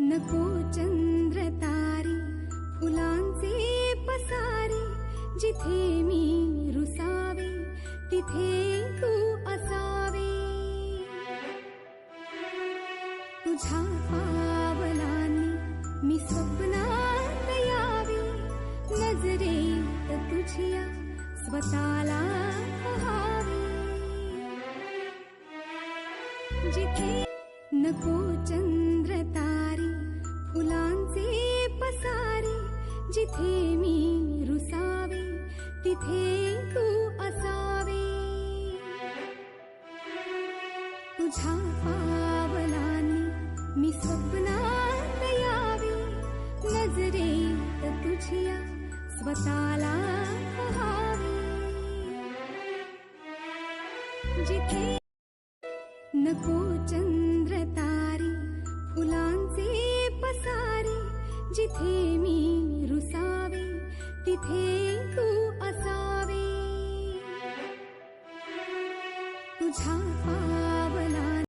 नको चंद्र तारे फुलांचे पसारे जिथे मी रुसावे तिथे तू असावे। तुझ्या पावलांनी मी स्वप्नात यावे नजरेत तुझिया स्वतःला पहावे। जिथे नको चंद्र जिथे मी रुसावे तिथे तू असावे. तुझ्या पावलांनी मी स्वप्नात यावे. नजरेत तुझिया स्वतःला पहावे. जिथे नको चंद्र तिथे तू तुझ्या पा